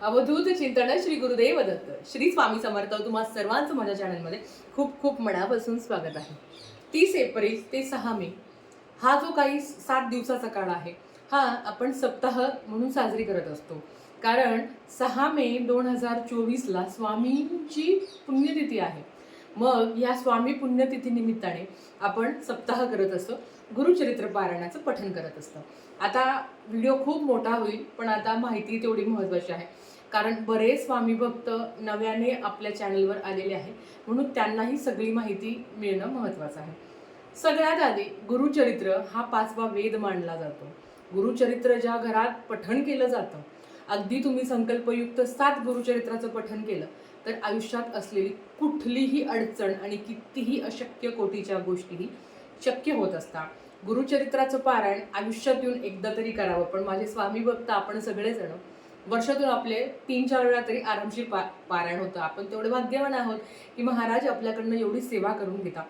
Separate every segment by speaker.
Speaker 1: अवधूत चिंतन श्री गुरुदेव दत्त. श्री स्वामी समर्थ तुम्हा सर्वांचं माझ्या चॅनलमध्ये खूप खूप मनापासून स्वागत आहे. तीस एप्रिल ते सहा मे हा जो काही सात दिवसाचा काळ आहे हा आपण सप्ताह म्हणून साजरी करत असतो. कारण सहा मे दोन हजार चोवीसला स्वामींची पुण्यतिथी आहे. मग या स्वामी पुण्यतिथी निमित्ताने आपण सप्ताह करत असतो. गुरुचरित्र पारायणाचं पठण करत असतं. आता व्हिडिओ खूप मोठा होईल पण आता माहिती तेवढी महत्त्वाची आहे. कारण बरेच स्वामी भक्त नव्याने आपल्या चॅनलवर आलेले आहेत म्हणून त्यांनाही सगळी माहिती मिळणं महत्त्वाचं आहे. सगळ्यात आधी गुरुचरित्र हा पाचवा वेद मानला जातो. गुरुचरित्र ज्या घरात पठण केलं जातं अगदी तुम्ही संकल्पयुक्त सात गुरुचरित्राचं पठण केलं तर आयुष्यात असलेली कुठलीही अडचण आणि कितीही अशक्य कोटीच्या गोष्टीही शक्य होत असता. गुरुचरित्राचं पारायण आयुष्यात येऊन एकदा तरी करावं. पण माझे स्वामी भक्त आपण सगळेजण वर्षातून आपले तीन चार वेळा तरी आरामशीर पा पारायण होतं. आपण तेवढे भाग्यवान आहोत की महाराज आपल्याकडनं एवढी सेवा करून घेता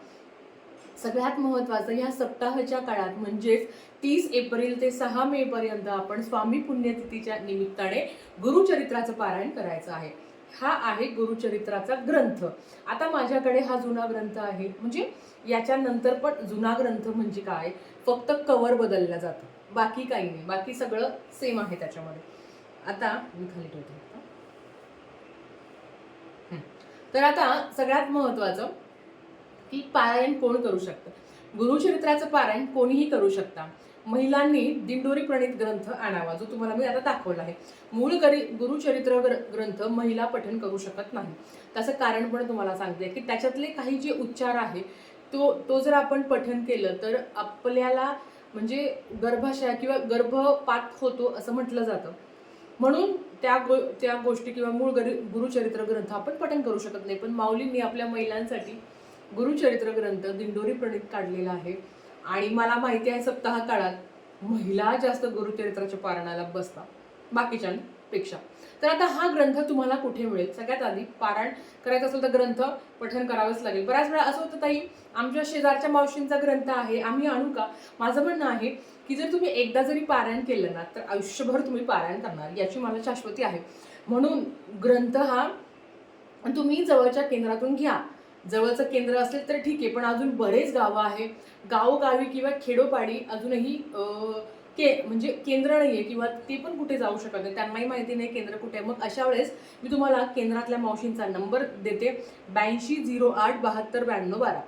Speaker 1: सगळ्यात महत्त्वाचं या सप्ताहाच्या काळात म्हणजेच तीस एप्रिल ते सहा मेपर्यंत आपण स्वामी पुण्यतिथीच्या निमित्ताने गुरुचरित्राचं पारायण करायचं आहे. हा आहे गुरुचरित्राचा ग्रंथ. आता माझ्याकडे हा जुना ग्रंथ आहे. म्हणजे याच्यानंतर पण जुना ग्रंथ म्हणजे काय? फक्त कवर बदलला जातं. बाकी काही नाही. बाकी सगळं सेम आहे त्याच्यामध्ये. आता मी खाली ठेवते. तर आता सगळ्यात महत्वाचं की पारायण कोण करू शकतं? गुरुचरित्राचं पारायण कोणीही करू शकता. महिलांनी दिंडोरी प्रणित ग्रंथ आणावा जो तुम्हाला मी आता दाखवला आहे. मूळ गरी गुरुचरित्र ग्र- ग्रंथ महिला पठन करू शकत नाही. त्याचं कारण पण तुम्हाला सांगते की त्याच्यातले काही जे उच्चार आहे तो तो जर आपण पठन केलं तर आपल्याला म्हणजे गर्भाशय किंवा गर्भपात होतो असं म्हटलं जातं. म्हणून त्या गो त्या गोष्टी किंवा मूळ गरी गुरुचरित्र ग्रंथ आपण पठन करू शकत नाही. पण माऊलींनी आपल्या महिलांसाठी गुरुचरित्र ग्रंथ दिंडोरी प्रणित काढलेला आहे. आणि मला माहिती आहे सप्ताह काळात महिला जास्त गुरुचरित्राच्या पारायणाला बसतात बाकीच्यांपेक्षा. तर आता हा ग्रंथ तुम्हाला कुठे मिळेल? सगळ्यात आधी पारायण करायचं असेल तर ग्रंथ पठन करावंच लागेल. बऱ्याच वेळा असं होतं ताई आमच्या शेजारच्या मावशींचा ग्रंथ आहे आम्ही आणू का? माझं म्हणणं आहे की जर तुम्ही एकदा जरी पारायण केलं ना तर आयुष्यभर तुम्ही पारायण करणार याची मला शाश्वती आहे. म्हणून ग्रंथ हा तुम्ही जवळच्या केंद्रातून घ्या. जवळचं केंद्र असेल तर ठीक आहे पण अजून बरेच गावं आहे गावोगावी किंवा खेडोपाडी अजूनही के म्हणजे केंद्र नाही आहे किंवा ते पण कुठे जाऊ शकत नाही त्यांनाही माहिती नाही केंद्र कुठे आहे. मग अशा वेळेस मी तुम्हाला केंद्रातल्या मावशींचा नंबर देते. ब्याऐंशी झिरो आठ बहात्तर ब्याण्णव बारा.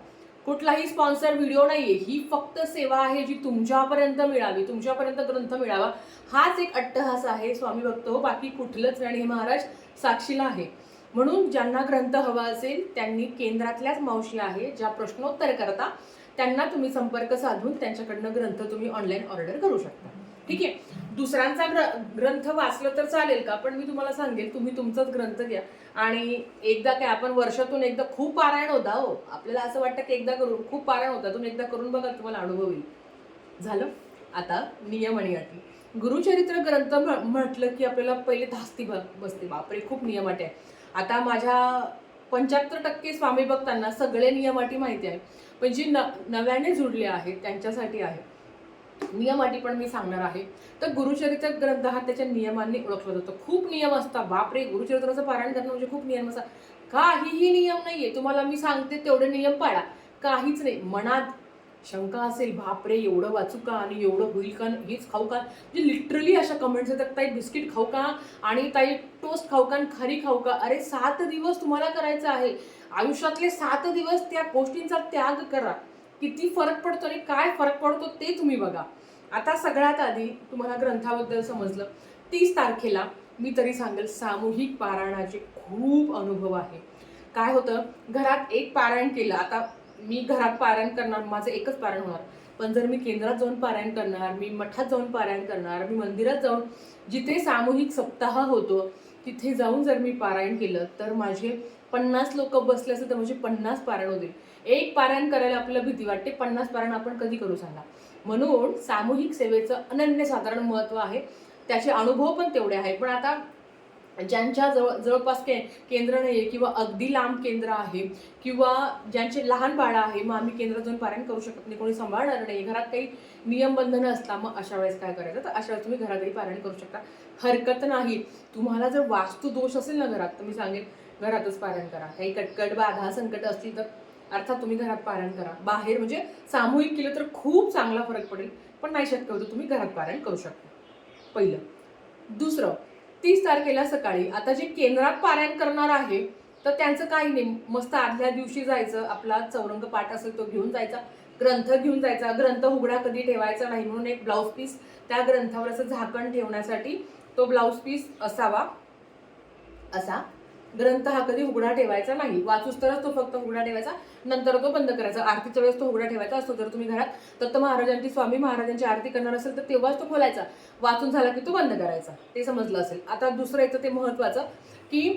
Speaker 1: कुठलाही स्पॉन्सर व्हिडिओ नाहीये. ही फक्त सेवा आहे जी तुमच्यापर्यंत मिळावी. तुमच्यापर्यंत ग्रंथ मिळावा. हाच एक अट्टहास आहे. स्वामी भक्त हो बाकी कुठलंच नाही. आणि हे महाराज साक्षीला आहे. म्हणून ज्यांना ग्रंथ हवा असेल त्यांनी केंद्रातल्याच मावशी आहे ज्या प्रश्नोत्तर करता त्यांना तुम्ही संपर्क साधून त्यांच्याकडनं ग्रंथ तुम्ही ऑनलाईन ऑर्डर करू शकता. ठीक आहे? दुसऱ्यांचा ग्र ग्रंथ वाचलं तर चालेल का? पण मी तुम्हाला सांगेल तुम्ही तुमचाच ग्रंथ घ्या. आणि एकदा काय आपण वर्षातून एकदा खूप पारायण होता हो. आपल्याला असं वाटतं की एकदा करून खूप पारायण होता. तुम्ही एकदा करून बघा तुम्हाला अनुभव येईल. झालं? आता नियम आणि अटी. गुरुचरित्र ग्रंथ म्ह- म्हटलं की आपल्याला पहिले धास्ती बसते. बापरे खूप नियम अटी आहे आता माझ्या पंच्याहत्तर टक्के स्वामी भक्तांना सगळे नियम अटी माहिती आहे. पण जी न नव्याने जुडले आहेत त्यांच्यासाठी आहे. नियम अटी पण मी सांगणार आहे. तर गुरुचरित्र ग्रंथ हा त्याच्या नियमांनी ओळखला जातो. खूप नियम असतात. बापरे गुरुचरित्राचं पारायण करणं म्हणजे खूप नियम असतात. काहीही नियम नाहीये. तुम्हाला मी सांगते तेवढे नियम पाळा. काहीच नाही. मनात शंका असेल बापरे एवढं वाचू का आणि एवढं होईल का हेच खाऊ का? म्हणजे लिटरली अशा कमेंट्स येतात ताई बिस्किट खाऊ का? आणि ताई टोस्ट खाऊ का? आणि खरी खाऊ का? अरे सात दिवस तुम्हाला करायचं आहे. आयुष्यातले सात दिवस त्या गोष्टींचा त्याग करा. किती फरक पडतो आणि काय फरक पडतो ते तुम्ही बघा. आता सगळ्यात आधी तुम्हाला ग्रंथाबद्दल समजलं. तीस तारखेला मी तरी सांगेल सामूहिक पारायणाचे खूप अनुभव आहे. काय होतं? घरात एक पारायण केलं. आता मी घरात पारायण करणार माझं एकच पारायण होणार. पण जर मी केंद्रात जाऊन पारायण करणार मी मठात जाऊन पारायण करणार मी मंदिरात जाऊन जिथे सामूहिक सप्ताह होतो तिथे जाऊन जर मी पारायण केलं तर माझे पन्नास लोक बसले असेल तर म्हणजे पन्नास पारायण होतील. एक पारायण करायला आपल्याला भीती वाटते पन्नास पारायण आपण कधी करू सांगा. म्हणून सामूहिक सेवेचं अनन्यसाधारण महत्त्व आहे. त्याचे अनुभव पण तेवढे आहे पण आता ज्यांच्या जवळ जवळपास के केंद्र नाही आहे किंवा अगदी लांब केंद्र आहे किंवा ज्यांचे लहान बाळं आहे मग आम्ही केंद्र जाऊन पारायण करू शकत नाही कोणी सांभाळणार नाही घरात काही नियमबंधनं असता मग अशा वेळेस काय करायचं? तर अशा वेळेस तुम्ही घरातही पारायण करू शकता. हरकत नाही. तुम्हाला जर वास्तू दोष असेल ना घरात तर मी सांगेन घरातच पारायण करा. काही कटकट बाधा संकट असतील तर अर्थात तुम्ही घरात पारायण करा. बाहेर म्हणजे सामूहिक केलं तर खूप चांगला फरक पडेल पण नाही शक्य होतं तुम्ही घरात पारायण करू शकता. पहिलं. दुसरं तीस तारखेला सकाळी. आता जे केंद्रात पारायण करणार आहे तर त्यांचं काही नाही. मस्त आदल्या दिवशी जायचं आपला चौरंग पाठ असेल तो घेऊन जायचा. ग्रंथ घेऊन जायचा. ग्रंथ उघडा कधी ठेवायचा नाही म्हणून एक ब्लाऊज पीस त्या ग्रंथावर असं झाकण ठेवण्यासाठी तो ब्लाऊज पीस असावा. असा. ग्रंथ हा कधी उघडा ठेवायचा नाही. वाचूस तरच तो फक्त उघडा ठेवायचा नंतर तो बंद करायचा. आरतीच्या वेळेस तो उघडा ठेवायचा असतो जर तुम्ही घरात. दत्त महाराजांची स्वामी महाराजांची आरती करणार असेल तर तेव्हाच तो खोलायचा. वाचून झाला की तो बंद करायचा. ते समजलं असेल. आता दुसरं येतं ते महत्वाचं की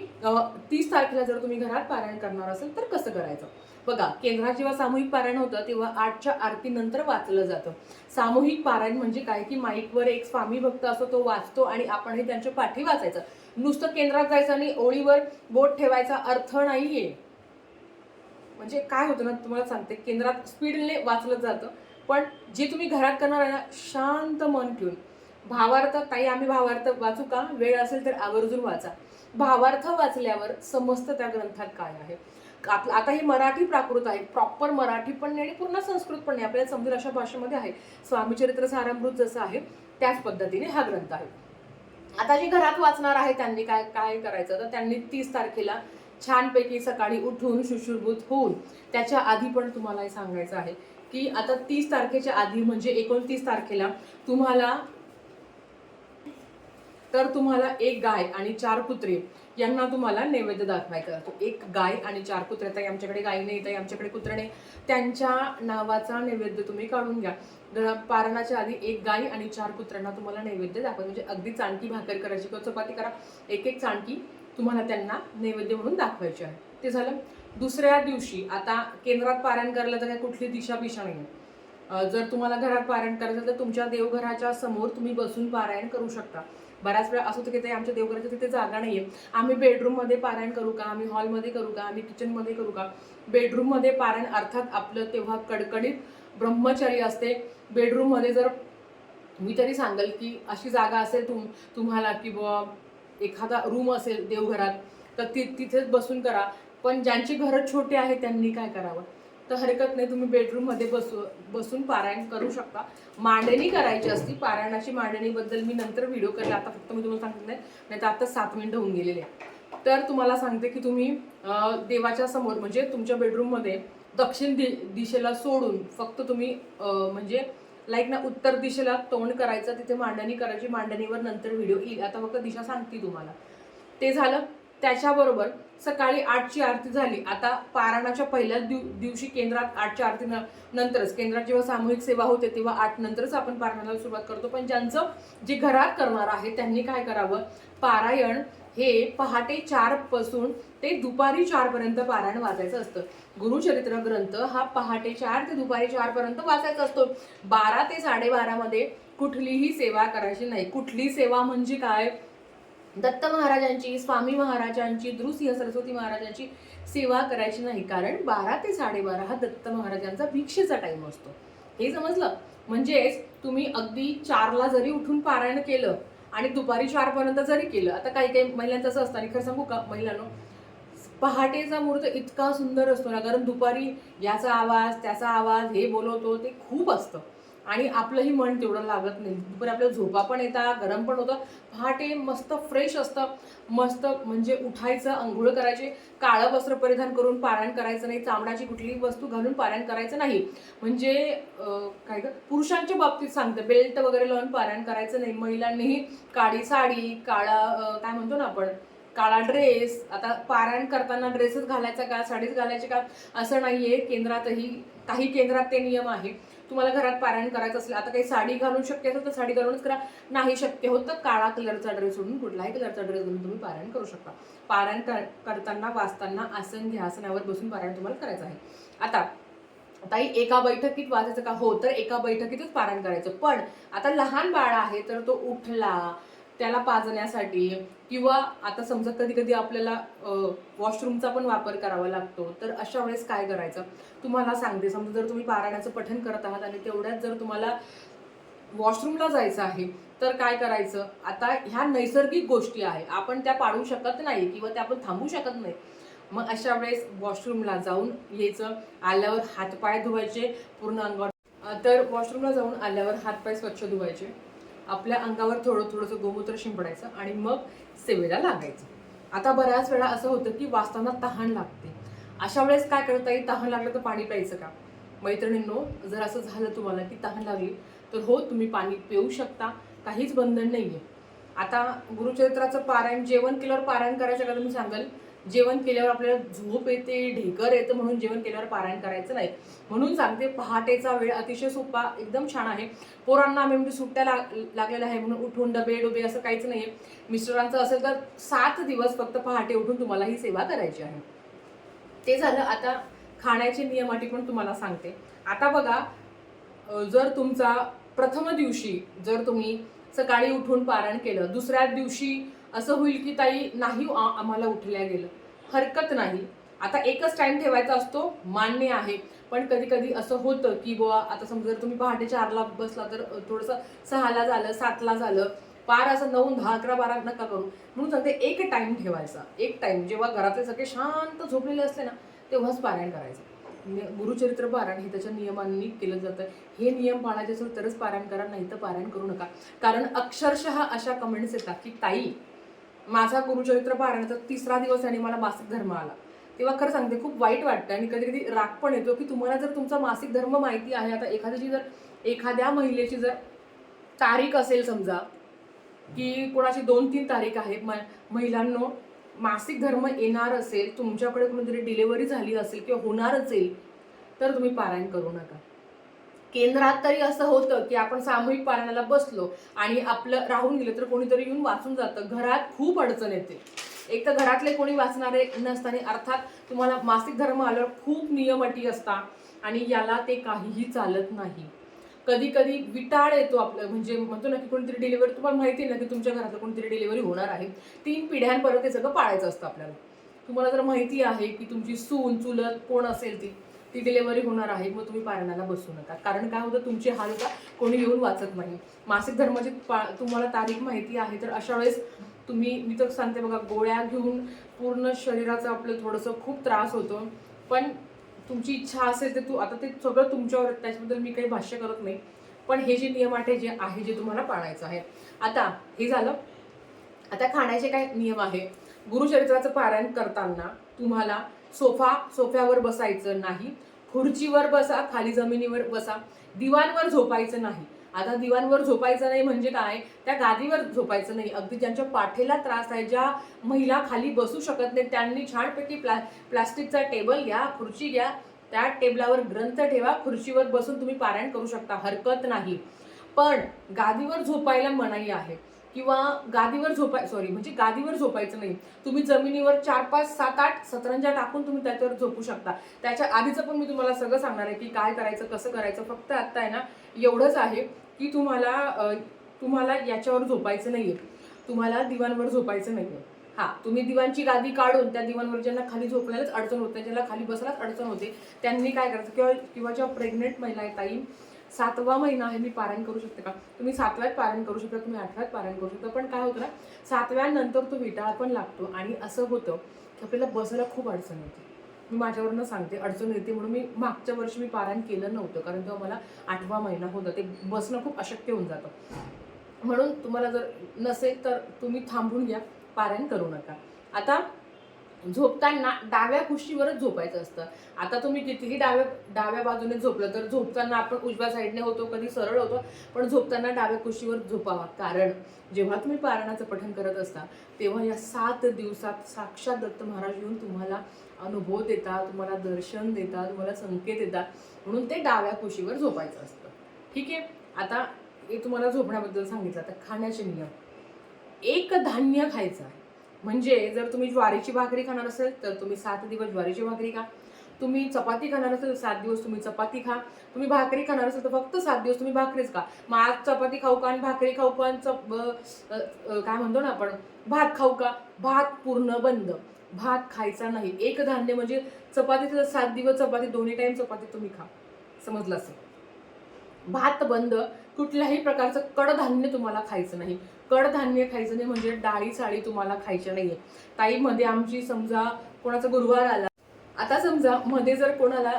Speaker 1: तीस तारखेला जर तुम्ही घरात पारायण करणार असेल तर कसं करायचं? बघा केंद्रात जेव्हा सामूहिक पारायण होतं तेव्हा आठच्या आरतीनंतर वाचलं जातं. सामूहिक पारायण म्हणजे काय? की माईकवर एक स्वामी भक्त असतो तो वाचतो आणि आपणही त्यांच्या पाठी वाचायचं. नुसतं केंद्रात जायचं आणि ओळीवर बोट ठेवायचा अर्थ नाहीये. म्हणजे काय होतं ना तुम्हाला सांगते केंद्रात स्पीडने वाचलं जातं पण जे तुम्ही घरात करणार आहे ना शांत मन ठेवून. भावार्थ ताई आम्ही भावार्थ वाचू का? वेळ असेल तर आवर्जून वाचा. भावार्थ वाचल्यावर समजतं त्या ग्रंथात काय आहे? आप- आता हे मराठी प्राकृत आहे. प्रॉपर मराठी पण नाही आणि पूर्ण संस्कृत पण नाही. आपल्याला समजेल अशा भाषेमध्ये आहे. स्वामीचरित्र सारामृत जसं आहे त्याच पद्धतीने हा ग्रंथ आहे. आता जे घरात वाचणार आहे त्यांनी काय काय करायचं? तर त्यांनी तीस तारखेला छानपैकी सकाळी उठून शुश्रुभूत होऊन त्याच्या आधी पण तुम्हाला हे सांगायचं आहे की आता तीस तारखेच्या आधी म्हणजे एकोणतीस तारखेला तुम्हाला तर तुम्हाला एक गाय आणि चार कुत्रे यांना तुम्हाला नैवेद्य दाखवायचा असतो एक गाय आणि चार कुत्रे. ताई आमच्याकडे गाय नाही ताई आमच्याकडे कुत्रे नाही. त्यांच्या नावाचा नैवेद्य तुम्ही काढून घ्या. पारणाच्या आधी एक गाय आणि चार कुत्र्यांना तुम्हाला नैवेद्य दाखवा म्हणजे अगदी चाणकी भाकर करायची किंवा चपाती करा. एक एक चाणकी तुम्हाला त्यांना नैवेद्य म्हणून दाखवायची आहे. ते झालं. दुसऱ्या दिवशी आता केंद्रात पारायण करायला तर काही कुठली दिशा बिशा नाही आहे. जर तुम्हाला घरात पारायण करायचं तर तुमच्या देवघराच्या समोर तुम्ही बसून पारायण करू शकता. बऱ्याच वेळा असं होतं की ते आमच्या देवघराच्या तिथे जागा नाही आहे आम्ही बेडरूममध्ये पारायण करू का? आम्ही हॉलमध्ये करू का? आम्ही किचनमध्ये करू का? बेडरूममध्ये पारायण अर्थात आपलं तेव्हा कडकडीत ब्रह्मचर्य असते. बेडरूममध्ये जर मी तरी सांगेल की अशी जागा असेल तुम तुम्हाला की बुवा एखादा रूम असेल देवघरात तर ति तिथेच बसून करा. पण ज्यांची घरं छोटे आहेत त्यांनी काय करावं? तर हरकत नाही तुम्ही बेडरूममध्ये बसू बसून पारायण करू शकता. मांडणी करायची असती पारायणाची मांडणीबद्दल मी नंतर व्हिडिओ करेल आता फक्त मी तुम्हाला सांगितलं नाही नाही तर आता सात मिनटं होऊन गेलेले आहे तर तुम्हाला सांगते की तुम्ही देवाच्या समोर म्हणजे तुमच्या बेडरूममध्ये दक्षिण दि दिशेला सोडून फक्त तुम्ही म्हणजे लाईक ना उत्तर दिशेला तोंड करायचं तिथे मांडणी करायची मांडणीवर नंतर व्हिडिओ येईल. आता फक्त दिशा सांगते तुम्हाला. ते झालं. त्याच्याबरोबर सकाळी आठची आरती झाली. आता पारायणाच्या पहिल्याच दिव दिवशी केंद्रात आठच्या आरती नंतरच केंद्रात जेव्हा सामूहिक सेवा होते तेव्हा आठ नंतरच आपण पारायणाला सुरुवात करतो. पण ज्यांचं जे घरात करणार आहे त्यांनी काय करावं? पारायण हे पहाटे चारपासून ते दुपारी चार पर्यंत पारायण वाचायचं असतं. गुरुचरित्र ग्रंथ हा पहाटे चार ते दुपारी चार पर्यंत वाचायचा असतो. बारा ते साडेबारामध्ये कुठलीही सेवा करायची नाही. कुठली सेवा म्हणजे काय? दत्त महाराजांची स्वामी महाराजांची द्रुसिंह सरस्वती महाराजांची सेवा करायची नाही. कारण बारा ते साडेबारा हा दत्त महाराजांचा भिक्षेचा टाइम असतो. हे समजलं? म्हणजेच तुम्ही अगदी चारला जरी उठून पारायण केलं आणि दुपारी चारपर्यंत जरी केलं आता काही काही महिलांचं असं असतं आणि खरं सांगू का महिलांनो? पहाटेचा मुहूर्त इतका सुंदर असतो ना कारण दुपारी याचा आवाज त्याचा आवाज हे बोलवतो ते खूप असतं. आणि आपलंही मन तेवढं लागत नाही. दुपारी आपल्याला झोपा पण येतात गरम पण होतं. पहाटे मस्त फ्रेश असतं. मस्त म्हणजे उठायचं आंघोळ करायचे. काळं वस्त्र परिधान करून पारायण करायचं नाही. चामडाची कुठलीही वस्तू घालून पारायण करायचं नाही. म्हणजे काय ग? पुरुषांच्या बाबतीत सांगते. बेल्ट वगैरे लावून पारायण करायचं नाही. महिलांनीही काळी साडी काळा काय म्हणतो ना आपण? काळा ड्रेस आता पारायण करताना ड्रेसच घालायचा का? साडीच घालायची का? असं नाही आहे केंद्रातही काही केंद्रात ते नियम आहे. तुम्हाला घरात पारायण करायचं असेल आता काही साडी घालून शक्य असेल तर साडी घालूनच करा. नाही शक्य होत तर काळा कलरचा ड्रेस सोडून कुठलाही कलरचा ड्रेस घालून तुम्ही पारायण करू शकता. पारायण कर- करताना वाचताना आसन घ्या आसनावर बसून पारायण तुम्हाला करायचं आहे. आता ताई एका बैठकीत वाचायचं का? हो तर एका बैठकीतच पारायण करायचं. पण आता लहान बाळ आहे तर तो उठला त्याला पाजण्यासाठी किंवा आता समजा कधी कधी आपल्याला वॉशरूमचा पण वापर करावा लागतो तर अशा वेळेस काय करायचं? तुम्हाला सांगते समजा जर तुम्ही पारायणाचं पठण करत आहात आणि तेवढ्यात जर तुम्हाला वॉशरूमला जायचं आहे तर काय करायचं? आता ह्या नैसर्गिक गोष्टी आहे आपण त्या पाडू शकत नाही किंवा त्या आपण थांबू शकत नाही. मग अशा वेळेस वॉशरूमला जाऊन यायचं. आल्यावर हातपाय धुवायचे पूर्ण अंगावर. तर वॉशरूमला जाऊन आल्यावर हातपाय स्वच्छ धुवायचे. आपल्या अंगावर थोडं थोडंसं गोमूत्र शिंपडायचं आणि मग सेवेला लागायचं. आता बऱ्याच वेळा असं होतं की वाचताना तहान लागते. अशा वेळेस काय करता येईल? तहान लागलं तर पाणी प्यायचं का? मैत्रिणींनो जर असं झालं तुम्हाला की तहान लागली तर हो तुम्ही पाणी पिऊ शकता. काहीच बंधन नाही आहे आता गुरुचरित्राचं पारायण जेवण केल्यावर पारायण करायचं का तुम्ही सांगाल जेवण केल्यावर आपल्याला झोप येते ढेकर येतं म्हणून जेवण केल्यावर पारायण करायचं नाही. म्हणून सांगते पहाटेचा वेळ अतिशय सोपा एकदम छान आहे. पोरांना आम्ही म्हणजे सुट्ट्या लाग लागलेल्या आहे म्हणून उठून डबे डोबे असं काहीच नाहीये. मिस्टरांचं असेल तर सात दिवस फक्त पहाटे उठून तुम्हाला ही सेवा करायची आहे. ते झालं आता खाण्याचे नियम अटी पण तुम्हाला सांगते. आता बघा जर तुमचा प्रथम दिवशी जर तुम्ही सकाळी उठून पारण केलं दुसऱ्या दिवशी असं होईल की ताई नाही आ- आम्हाला उठल्या गेलं. हरकत नाही. आता एकच टाइम ठेवायचा असतो मान्य आहे. पण कधी कधी असं होतं की बुवा आता समजा जर तुम्ही पहाटे चारला बसला तर थोडंसं सहाला झालं सातला झालं पार असं नऊ दहा अकरा बारा नका करू. म्हणून सांगते एक टाईम ठेवायचा. एक टाईम जेव्हा घरातले सगळे शांत झोपलेले असले ना तेव्हाच पारायण करायचं. गुरुचरित्र पारायण हे त्याच्या नियमांनी केलं जातं. हे नियम पाळायचे असेल तरच पारायण करा नाही तर पारायण करू नका. कारण अक्षरशः अशा कमेंट्स येतात की ताई माझा गुरुचरित्र पारायणाचा तिसरा दिवस आणि मला मासिक धर्म आला. तेव्हा खरं सांगते खूप वाईट वाटतं आणि कधी कधी राग पण येतो की तुम्हाला जर तुमचा मासिक धर्म माहिती आहे आता एखाद्याची जर एखाद्या महिलेची जर तारीख असेल समजा की कोणाची दोन तीन तारीख आहे म महिलांनो मासिक धर्म येणार असेल तुमच्याकडे कोणीतरी डिलेवरी झाली असेल किंवा होणार असेल तर तुम्ही पारायण करू नका. केंद्रात तरी असं होतं की आपण सामूहिक पारायणाला बसलो आणि आपलं राहून गेलं तर कोणीतरी येऊन वाचून जातं. घरात खूप अडचण येते. एक तर घरातले कोणी वाचणारे नसताना अर्थात तुम्हाला मासिक धर्म आल्यावर खूप नियम अटी असतात आणि याला ते काहीही चालत नाही. कधी कधी विटाळ येतो आपलं. म्हणजे म्हणतो ना की कोणीतरी डिलिव्हरी तुम्हाला माहिती आहे ना की तुमच्या घरातलं कोणतरी डिलिव्हरी होणार आहे. तीन पिढ्यांपर्यंत ते सगळं पाळायचं असतं आपल्याला. तुम्हाला जर माहिती आहे की तुमची सून चुलत कोण असेल ती ती डिलेवरी होणार आहे मग तुम्ही पारायणाला बसू नका. कारण काय होतं तुमची हाल होता कोणी येऊन वाचत नाही. मासिक धर्माची पा तुम्हाला तारीख माहिती आहे तर अशा वेळेस तुम्ही मी तर सांगते बघा गोळ्या घेऊन पूर्ण शरीराचं आपलं थोडंसं खूप त्रास होतो. पण तुमची इच्छा असेल तर तू आता ते सगळं तुमच्यावर त्याच्याबद्दल मी काही भाष्य करत नाही. पण हे जे नियम आहे जे आहे जे तुम्हाला पाळायचं आहे. आता हे झालं. आता खाण्याचे काय नियम आहे? गुरुचरित्राचं पारायण करताना तुम्हाला सोफा सोफ्यावर बसायचं नाही. खुर्चीवर बसा खाली जमिनीवर बसा. दिवाणवर झोपायचं नाही. आता दिवाणवर झोपायचं नाही म्हणजे काय? त्या गादीवर झोपायचं नाही. अगदी ज्यांच्या पाठीला त्रास आहे ज्या महिला खाली बसू शकत नाही त्यांनी छानपैकी प्ला प्लास्टिकचा टेबल घ्या खुर्ची घ्या. त्या टेबलावर ग्रंथ ठेवा. खुर्चीवर बसून तुम्ही पारायण करू शकता. हरकत नाही. पण गादीवर झोपायला मनाई आहे. किंवा गादीवर झोपाय सॉरी म्हणजे गादीवर झोपायचं नाही. तुम्ही जमिनीवर चार पाच सात आठ सतरंजा टाकून तुम्ही त्याच्यावर झोपू शकता. त्याच्या आधीचं पण मी तुम्हाला सगळं सांगणार आहे की काय करायचं कसं करायचं फक्त आत्ता आहे ना एवढंच आहे की तुम्हाला तुम्हाला याच्यावर झोपायचं नाही आहे तुम्हाला दिवाणवर झोपायचं नाही आहे हां तुम्ही दिवाणची गादी काढून त्या दिवाणवर ज्यांना खाली झोपण्यालाच अडचण होते ज्यांना खाली बसायलाच अडचण होते त्यांनी काय करायचं किंवा किंवा ज्या प्रेग्नेंट महिला आहेत ताई सातवा महिना आहे मी पारायण करू शकते का? तुम्ही सातव्यात पारायण करू शकता तुम्ही आठव्यात पारायण करू शकता पण काय होतं ना सातव्यानंतर तो विटाळ पण लागतो आणि असं होतं की आपल्याला बसायला खूप अडचण येते. मी माझ्यावरनं सांगते अडचण येते म्हणून मी मागच्या वर्षी मी पारायण केलं नव्हतं कारण तेव्हा मला आठवा महिना होता ते बसणं खूप अशक्य होऊन जातं. म्हणून तुम्हाला जर नसेल तर तुम्ही थांबून घ्या पारायण करू नका. आता झोपताना डाव्या कुशीवरच झोपायचं असतं. आता तुम्ही कितीही डाव्या डाव्या बाजूने झोपलं तर झोपताना आपण उजव्या साईडने होतो कधी सरळ होतो पण झोपताना डाव्या कुशीवर झोपावा. कारण जेव्हा तुम्ही पारायणाचं पठण करत असता तेव्हा या सात दिवसात साक्षात दत्त महाराज येऊन तुम्हाला अनुभव देतात तुम्हाला दर्शन देतात तुम्हाला संकेत देतात. म्हणून ते डाव्या कुशीवर झोपायचं असतं. ठीक आहे? आता हे तुम्हाला झोपण्याबद्दल सांगितलं. आता खाण्याचे नियम. एक धान्य खायचं. आहे म्हणजे जर तुम्ही ज्वारीची भाकरी खाणार असेल तर तुम्ही सात दिवस ज्वारीची भाकरी खा. तुम्ही चपाती खाणार असेल तर सात दिवस तुम्ही चपाती खा. तुम्ही भाकरी खाणार असेल तर फक्त सात दिवस तुम्ही भाकरीच खा. मग आज चपाती खाऊ का आणि भाकरी खाऊ का आणि चप काय म्हणतो ना आपण? भात खाऊ का? भात पूर्ण बंद. भात खायचा नाही. एक धान्य म्हणजे चपातीचं सात दिवस चपाती दोन्ही टाईम चपाती तुम्ही खा. समजलं असेल? भात बंद. कुठल्याही प्रकारचं कडधान्य तुम्हाला खायचं नाही. कडधान्य खायचं नाही म्हणजे डाळी साळी तुम्हाला खायच्या नाहीये. ताई मध्ये आमची समजा कोणाचा गुरुवार आला आता समजा मध्ये जर कोणाला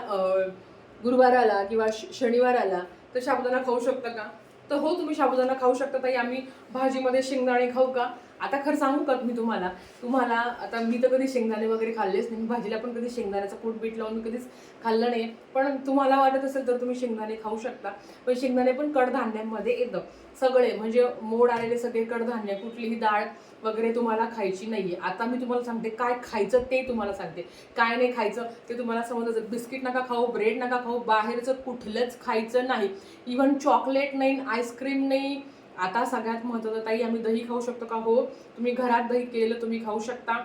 Speaker 1: गुरुवार आला किंवा शनिवार आला तर साबुदाणा खाऊ शकता का? तर हो तुम्ही साबुदाणा खाऊ शकता ताई. आम्ही भाजीमध्ये शेंगदाणे खाऊ का? आता खरं सांगू का मी तुम्हाला? तुम्हाला आता मी तर कधी शेंगदाणे वगैरे खाल्लेच नाही. मी भाजीला पण कधी शेंगदाण्याचा कूट बीट लावून मी कधीच खाल्लं नाही पण तुम्हाला वाटत असेल तर तुम्ही शेंगदाणे खाऊ शकता. पण शेंगदाणे पण कडधान्यांमध्ये येतं. सगळे म्हणजे मोड आलेले सगळे कडधान्य कुठलीही डाळ वगैरे तुम्हाला खायची नाही आहे आता मी तुम्हाला सांगते काय खायचं ते तुम्हाला सांगते. काय नाही खायचं ते तुम्हाला समजतं बिस्किट नका खाऊ ब्रेड नका खाऊ बाहेरचं कुठलंच खायचं नाही. इव्हन चॉकलेट नाही आईस्क्रीम नाही आता सगळ्यात महत्त्वाचं ताई आम्ही दही खाऊ शकतो का? हो तुम्ही घरात दही केलेलं तुम्ही खाऊ शकता.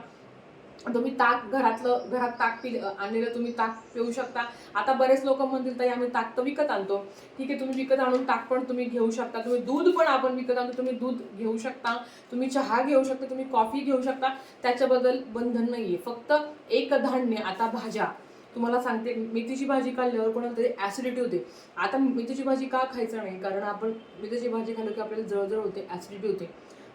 Speaker 1: तुम्ही ताक घरातलं घरात ताक पि आणलेलं तुम्ही ताक पिऊ शकता. आता बरेच लोक म्हणतील ताई आम्ही ताक तर विकत आणतो. ठीक आहे तुम्ही विकत आणून ताक पण तुम्ही घेऊ शकता. तुम्ही दूध पण आपण विकत आणतो तुम्ही दूध घेऊ शकता. तुम्ही चहा घेऊ शकता तुम्ही कॉफी घेऊ शकता. त्याच्याबद्दल बंधन नाही आहे फक्त एक धान्य आता भाज्या. तुम्हाला सांगते मेथीची भाजी खाल्ल्यावर कोणाला तरी ऍसिडिटी होते. आता मेथीची भाजी का खायचं नाही? कारण आपण मेथीची भाजी खाल्लं की आपल्याला जळजळ होते ऍसिडिटी होते.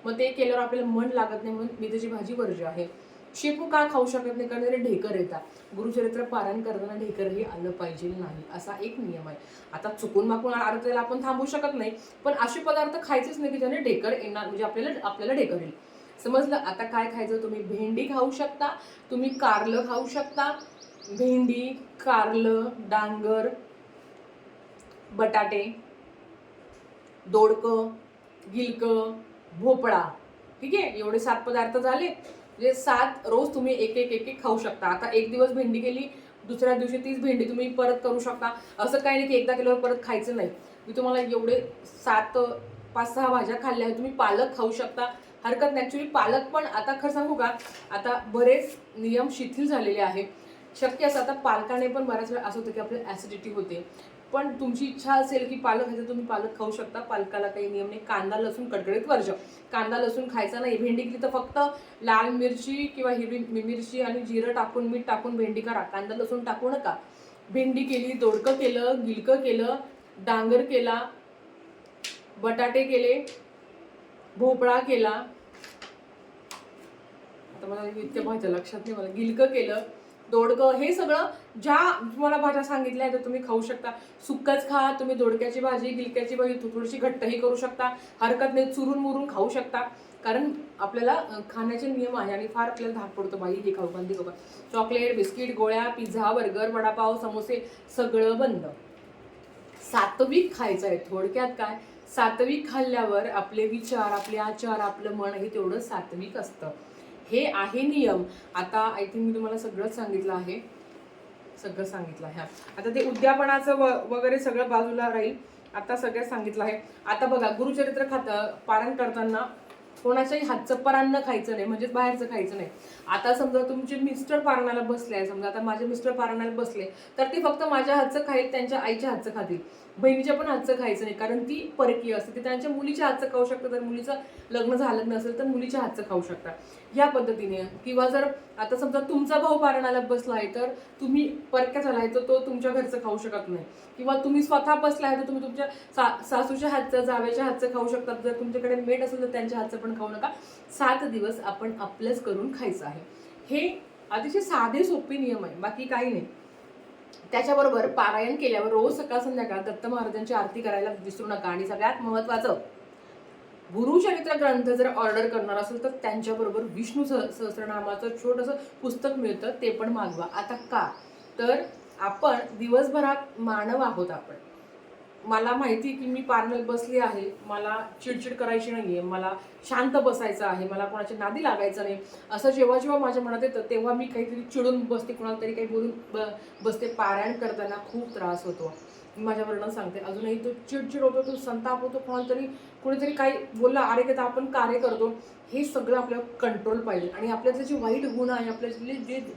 Speaker 1: मग ते केल्यावर आपल्याला मन लागत नाही म्हणून मेथीची भाजी वर्ज्य आहे. शेपू का खाऊ शकत नाही? कारण त्याला ढेकर येतात. गुरुचरित्र पारायण करताना ढेकरही आलं पाहिजे नाही असा एक नियम आहे. आता चुकून माकून आलं त्याला आपण थांबू शकत नाही पण असे पदार्थ खायचेच नाही की ज्याने ढेकर येणार म्हणजे आपल्याला आपल्याला ढेकर येईल. समजलं? आता काय खायचं? तुम्ही भेंडी खाऊ शकता तुम्ही कारलं खाऊ शकता भेंडी कारलं डांगर बटाटे दोडकं गिलकं भोपळा. ठीक आहे? एवढे सात पदार्थ झाले. म्हणजे सात रोज तुम्ही एक एक एक एक खाऊ शकता. आता एक दिवस भेंडी केली दुसऱ्या दिवशी तीच भेंडी तुम्ही परत करू शकता. असं काही नाही की एकदा केल्यावर परत खायचं नाही. मी तुम्हाला एवढे सात पाच सहा भाज्या खाल्ल्या आहेत. तुम्ही पालक खाऊ शकता. हरकत नाही. ॲक्च्युली पालक पण आता खरं सांगू का? आता बरेच नियम शिथिल झालेले आहेत. शक्य असं आता पालकाने पण बऱ्याच वेळा असं होतं की आपल्याला ॲसिडिटी होते. पण तुमची इच्छा असेल की पालक खायचं तुम्ही पालक खाऊ शकता. पालकाला काही नियम नाही. कांदा लसूण कडकडीत वर्ज. कांदा लसूण खायचा नाही. भेंडी केली तर फक्त लाल मिरची किंवा हिरवी मिरची आणि जिरं टाकून मीठ टाकून भेंडी करा. कांदा लसूण टाकू नका. भेंडी केली दोडकं केलं गिलकं केलं डांगर केला बटाटे केले भोपळा केला. आता मला इतक्या भाज्या लक्षात नाही. मला गिलकं केलं दोडकं हे सगळं ज्या तुम्हाला भाज्या सांगितल्या त्या तुम्ही खाऊ शकता. सुक्कच खा तुम्ही दोडक्याची भाजी गिलक्याची भाजी थोडीशी घट्टही करू शकता. हरकत नाही चुरून मुरून खाऊ शकता. कारण आपल्याला खाण्याचे नियम आहे आणि फार आपल्याला धाक पडतो बाई हे खाऊ पण आणि ते खाऊ. का चॉकलेट बिस्किट गोळ्या पिझ्झा बर्गर वडापाव समोसे सगळं बंद. सात्विक खायचं आहे थोडक्यात काय? सात्विक खाल्ल्यावर आपले विचार आपले आचार आपलं मन हे तेवढं सात्विक असतं. हे आहे नियम. आता आय थिंक मी तुम्हाला सगळंच सांगितलं आहे. सगळं सांगितलं आहे आता ते उद्यापनाचं व वगैरे सगळं बाजूला राहील. आता सगळ्यात सांगितलं आहे. आता बघा गुरुचरित्र खातं पारण करताना कोणाच्याही हातचं परान्न खायचं नाही म्हणजेच बाहेरचं खायचं नाही. आता समजा तुमचे मिस्टर पारणाला बसले आहे समजा आता माझे मिस्टर पारणाला बसले तर ते फक्त माझ्या हातचं खाईल त्यांच्या आईच्या हातचं खातील. बहिणीच्या पण हातचं खायचं नाही कारण ती परकीय असते ती त्यांच्या मुलीच्या हातचं खाऊ शकतात तर मुलीचं लग्न झालं नसेल तर मुलीच्या हातचं खाऊ शकता. या पद्धतीने किंवा जर आता समजा तुमचा भाऊ पारणाला बसला आहे तर तुम्ही परक्या झाला आहे तर तो तुमच्या घरचं खाऊ शकत नाही. किंवा तुम्ही स्वतः बसला आहे तर तुम्ही तुमच्या सा सासूच्या हातचं जावेच्या हातचं खाऊ शकतात जर तुमच्याकडे मेट असेल तर त्यांच्या हातचं पण खाऊ नका. सात दिवस आपण आपलंच करून खायचं आहे. हे अतिशय साधे सोपे नियम आहे. बाकी काही नाही. त्याच्याबरोबर पारायण केल्यावर रोज सकाळ संध्याकाळ दत्त महाराजांची आरती करायला विसरू नका. आणि सगळ्यात महत्वाचं गुरुचरित्र ग्रंथ जर ऑर्डर करणार असेल तर त्यांच्याबरोबर विष्णू सह सहस्रनामाचं छोटंसं पुस्तक मिळतं ते पण मागवा. आता का? तर आपण दिवसभरात मानव आहोत आपण. मला माहिती की मी पार्लर बसली आहे. मला चिडचिड करायची नाही आहे मला शांत बसायचं आहे. मला कोणाच्या नादी लागायचं नाही. असं जेव्हा जेव्हा माझ्या मनात येतं तेव्हा मी काहीतरी चिडून बसते. कोणाला तरी काही बोलून ब बसते. पारायण करताना खूप त्रास होतो. मी माझ्या वर्णन सांगते अजूनही तो चिडचिड होतो तो संताप होतो. कोणाला तरी कोणीतरी काही बोललं अरे का आपण कार्य करतो. हे सगळं आपल्याला कंट्रोल पाहिजे. आणि आपल्यातले जे वाईट गुण आहे आपल्यातले जे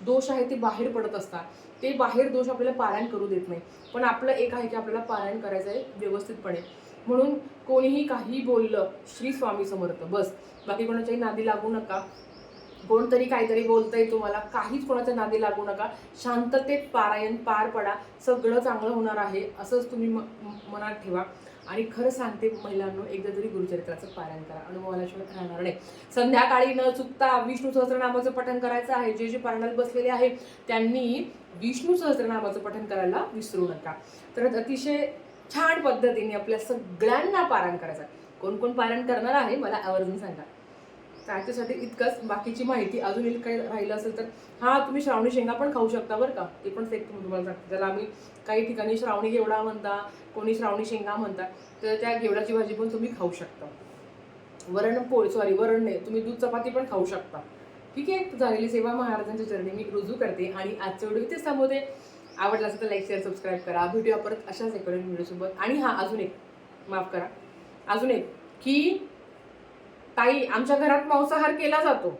Speaker 1: दोष आहे ते बाहेर पडत असतात. ते बाहेर दोष आपल्याला पारायण करू देत नाही. पण आपलं एक आहे की आपल्याला पारायण करायचं आहे व्यवस्थितपणे. म्हणून कोणीही काही बोललं श्री स्वामी समर्थ बस. बाकी कोणाच्याही नादी लागू नका. कोणतरी काहीतरी बोलतंय तुम्हाला काहीच कोणाच्या नादी लागू नका. शांततेत पारायण पार पडा. सगळं चांगलं होणार आहे असंच तुम्ही म- मनात ठेवा. आणि खरं सांगते महिलांनो एकदा तरी गुरुचरित्राचं पारायण करा. अनुभव राहणार नाही. संध्याकाळी न चुकता विष्णू सहस्रनामाचं पठण करायचं आहे. जे जे पारणात बसलेले आहे त्यांनी विष्णू सहस्रनामाचं पठण करायला विसरू नका. तर अतिशय छान पद्धतीने आपल्या सगळ्यांना पारायण करायचं आहे. कोण कोण पारायण करणार आहे मला आवर्जून सांगा. त्याच्यासाठी इतकंच बाकीची माहिती अजून एक काही राहिलं असेल तर हा तुम्ही श्रावणी शेंगा पण खाऊ शकता बरं का. ते पण सेक तुम्हाला सांगते. त्याला आम्ही काही ठिकाणी श्रावणी घेवडा म्हणता कोणी श्रावणी शेंगा म्हणतात तर त्या घेवडाची भाजी पण तुम्ही खाऊ शकता. वरण पोळी सॉरी वरण नाही तुम्ही दूध चपाती पण खाऊ शकता. ठीक आहे झालेली सेवा महाराजांच्या चरणी मी रुजू करते आणि आजचा व्हिडिओ इथेच थांबवते. आवडला असेल तर लाईक शेअर सबस्क्राईब करा. व्हिडिओ परत अशाच एकडून व्हिडिओसोबत आणि हा अजून एक माफ करा. अजून एक की ताई आमच्या घरात मांसाहार केला जातो.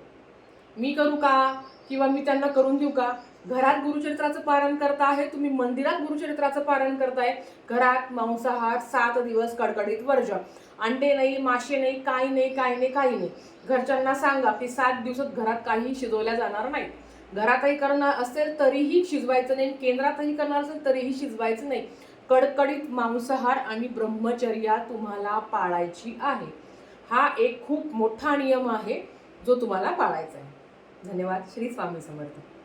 Speaker 1: मी करू का? किंवा मी त्यांना करून देऊ का? घरात गुरुचरित्राचं पारण करता आहे तुम्ही मंदिरात गुरुचरित्राचं पारण करताय. घरात मांसाहार सात दिवस कडकडीत वर्ज अंडे नाही मासे नाही काही नाही काही नाही काही नाही. घरच्यांना सांगा की सात दिवसात घरात काही शिजवल्या जाणार नाही. घरातही करणार असेल तरीही शिजवायचं नाही. केंद्रातही करणार असेल तरीही शिजवायचं नाही. कडकडीत मांसाहार आणि ब्रह्मचर्या तुम्हाला पाळायची आहे. हा एक खूप मोठा नियम आहे जो तुम्हाला पाळायचा आहे. धन्यवाद. श्री स्वामी समर्थ.